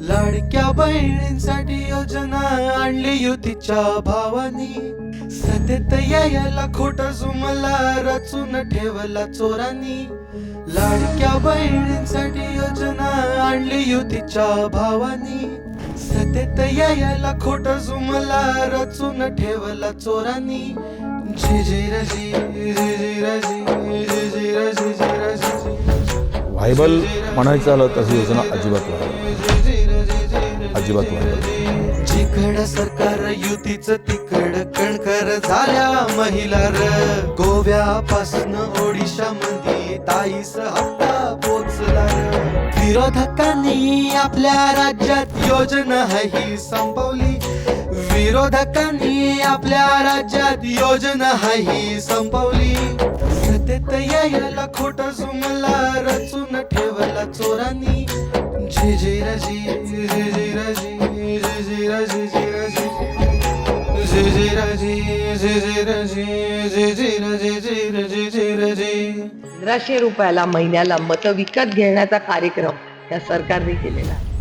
लाडक्या बहिणींसाठी योजना आणली युतीच्या भावानी. सतेत यायला खोट जुमला रचून ठेवला चोरांनी. लाडक्या बहिणींसाठी योजना आणली युतीच्या भावानी. सतेत यायला खोट जुमला रचून ठेवला चोरांनी. झी झी र व्हायबल म्हणायचं आलं तर ही योजना अजिबात व्हायबल अजिबात व्हायबल जिकड सरकार युतीच तिकड कणकर झाल्या महिला र गोव्यापासून ओडिशा मध्ये ताईस हप्ता पोचला विरोधकांनी आपल्या राज्यात योजना ही संपवली. विरोधकांनी आपल्या राज्यात योजना ही संपवली. सतेत यायला खोट जुमला रचून ठेवला चोरांनी. झे झे रजी झी, झे झी झे झे रजी झे रजी झी, पंधराशे रुपयाला महिन्याला मतं विकत घेण्याचा कार्यक्रम या सरकारने केलेला आहे.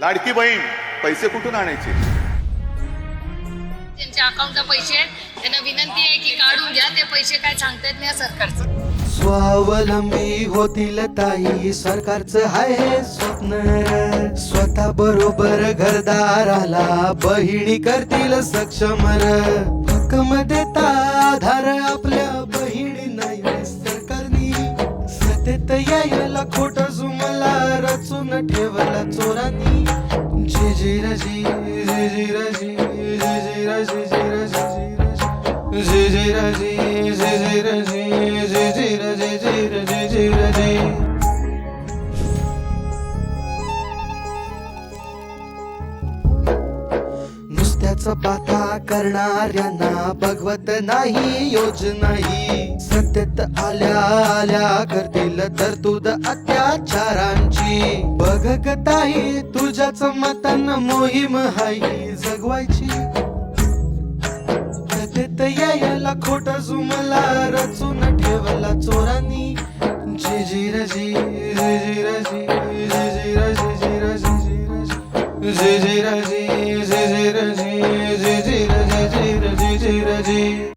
लाडकी बहीण पैसे कुठून आणायचे? त्यांच्या अकाउंटला पैसे. आहेत त्यांना विनंती आहे की काढून घ्या ते पैसे काय सांगतायत नाही सरकारचं. स्वावलंबी होतील ताई सरकारचं आहे स्वप्न. स्वतः बरोबर घरदाराला बहिणी करतील सक्षम. र. हक्कम देता आधार आपल्या बहिणी नाही सरकारनी. सतेत यायला खोट जुमला रचून ठेवला नुसत्याच पाथा करणाऱ्यांना बघवत नाही योजनाही सत्तेत आल्या आल्या करतील तर तुझ अत्याचारांची बघ गताई तुझ्याच मतान मोहीम हाई जगवायची सत्तेत यायला खोट जुमला रचून ठेवला चोरांनी जिजी रजी जिजी रजी जिजी रजी जी रजी जी रजी जिजी रजी जिजी रजी जी रजी